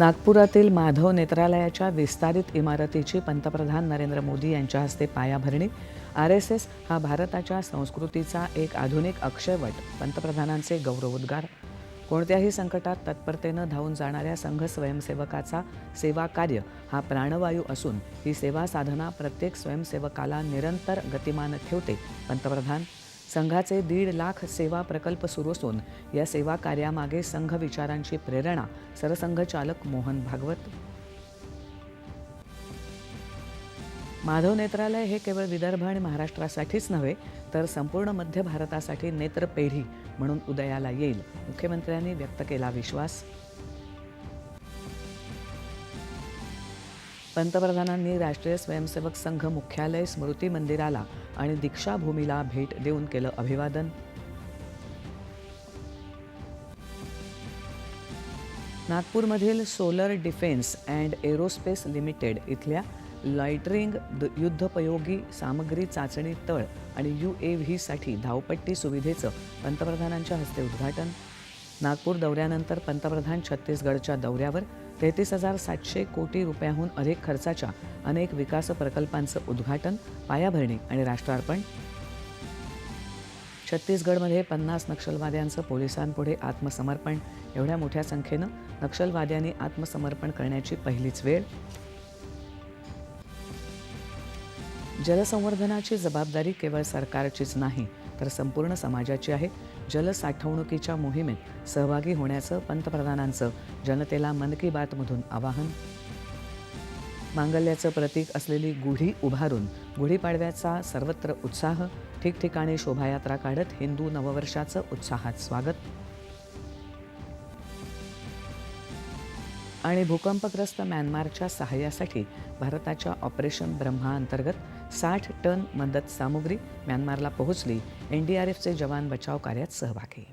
नागपुरातील माधव नेत्रालयाच्या विस्तारित इमारतीची पंतप्रधान नरेंद्र मोदी यांच्या हस्ते पायाभरणी. आर एस एस हा भारताच्या संस्कृतीचा एक आधुनिक अक्षयवट पंतप्रधानांचे गौरवोद्गार. कोणत्याही संकटात तत्परतेनं धावून जाणाऱ्या संघ स्वयंसेवकाचा सेवा कार्य हा प्राणवायू असून ही सेवा साधना प्रत्येक स्वयंसेवकाला निरंतर गतिमान ठेवते पंतप्रधान संघाचे दीड लाख सेवा प्रकल्प सुरू असून या सेवा कार्यामागे संघ विचारांची प्रेरणा सरसंघचालक मोहन भागवत. माधव नेत्रालय हे केवळ विदर्भ आणि महाराष्ट्रासाठीच नव्हे तर संपूर्ण मध्य भारतासाठी नेत्रपेढी म्हणून उदयाला येईल. मुख्यमंत्र्यांनी व्यक्त केला विश्वास. पंतप्रधानांनी राष्ट्रीय स्वयंसेवक संघ मुख्यालय स्मृती मंदिराला आणि दीक्षाभूमीला भेट देऊन केलं अभिवादन. नागपूरमधील Solar Defence and Aerospace Limited इथल्या लॉयटरिंग युद्धपयोगी युद्धोपयोगी सामग्री चाचणी तळ आणि यू ए व्हीसाठी धावपट्टी सुविधेचं पंतप्रधानांच्या हस्ते उद्घाटन. नागपूर दौऱ्यानंतर पंतप्रधान छत्तीसगडच्या दौऱ्यावर तेहतीस हजार सातशे कोटी रुपयाहून अधिक खर्चाच्या अनेक विकास प्रकल्पांचं उद्घाटन पायाभरणी आणि राष्ट्रार्पण. छत्तीसगडमध्ये पन्नास नक्षलवाद्यांचं पोलिसांपुढे आत्मसमर्पण. एवढ्या मोठ्या संख्येनं नक्षलवाद्यांनी आत्मसमर्पण करण्याची पहिलीच वेळ. जलसंवर्धनाची जबाबदारी केवळ सरकारचीच नाही तर संपूर्ण समाजाची आहे. जल साठवणुकीच्या मोहिमेत सहभागी होण्याचं पंतप्रधानांचं जनतेला मन की बातमधून आवाहन. मांगल्याचं प्रतीक असलेली गुढी उभारून गुढीपाडव्याचा सर्वत्र उत्साह ठिकठिकाणी शोभायात्रा काढत हिंदू नववर्षाचं उत्साहात स्वागत. आणि भूकंपग्रस्त म्यानमारच्या सहाय्यासाठी भारताच्या ऑपरेशन ब्रह्मा अंतर्गत साठ टन मदत सामुग्री म्यानमारला पोहोचली. एन डी आर एफचे जवान बचाव कार्यात सहभागी.